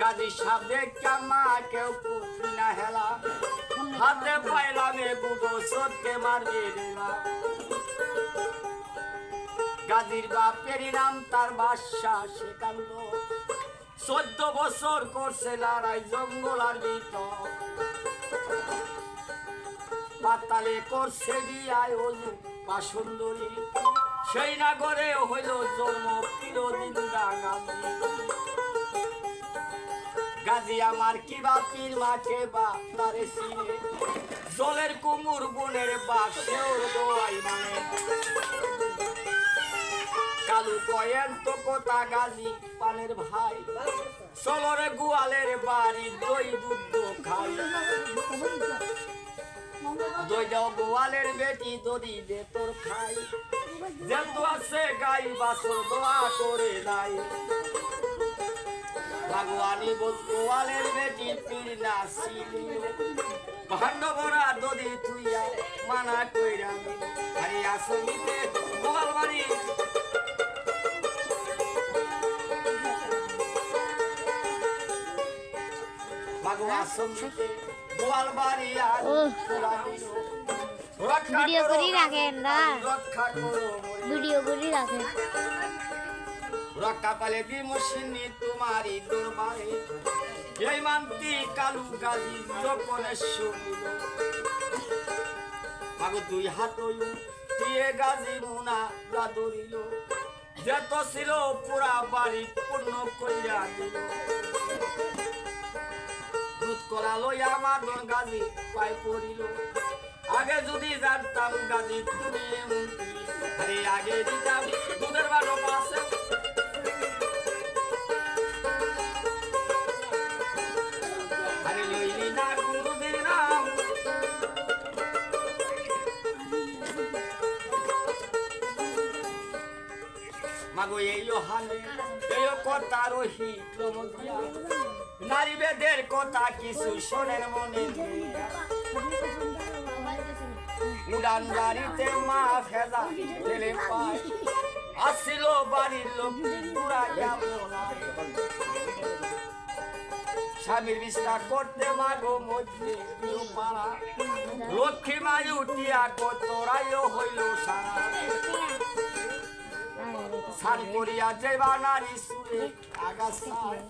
গাজী সাবে কামা কেউ পুতি না হেলা। হাতে সত্যে গাজীর বাপের নাম তার বাদশা কান্দ চোদ্দ বছর করছে লড়াই জঙ্গল আর ভিতর পাতালে করছে বিয়ায় অজু পাসুন্দরী সেই নাগরে হইল জন্ম চিরদিন গান্ধী গাজী আমার কি বাপির মাকে বা তারে সিনে জলের কুমুর গুণের বাপ সেও দোয়াই মানে। কালু কয়েন তো কোথা গাজী, পানের ভাই? চলরে গুয়ালের বাড়ি দই দুধ খাই। দই দাও গোয়ালের বেটি দড়ি দে তোর খাই। যেহেতু আছে গাই, বাছর দোয়া করে নাই। ভগবানী গোয়ালের বেটি পীর না। সিলিল ভাণ্ড ভরা দড়ি তুইয়া মানা কইরা আরে আসমিতে গোয়াল বাড়ি। ভিডিও করি রাখেন না রক্ষা ভিডিও করে রাখেন। রক্ষা পালে বিমোসিনী দরবারে। এই মান্তি কালু গাজি যখন শুনিল দুই হাত দিয়ে গাজি মুনা যত ছিল পুরা বাড়ি পূর্ণ কইরা দিল। দুধ করা লইয়া গাজি পাই পড়িল। আগে যদি জানতাম গাজি তুমি? আরে আগে দিতাম মাগো এইও হালে এইও কথা রহি ক্রমদিয়া নারী বেদের কথা কিছু শোনেন মনে। উড়ান গাড়িতে মা ফেদা ঠেলে পায়। আসিল বাড়ির লোক বলায় স্বামীর বিস্তার করতে মাগো মধ্যে পাড়া লক্ষ্মী মাই উঠিয়া কতরাইও হইল সারা সান করিয়া যেবা নারী সুরে আগাছায়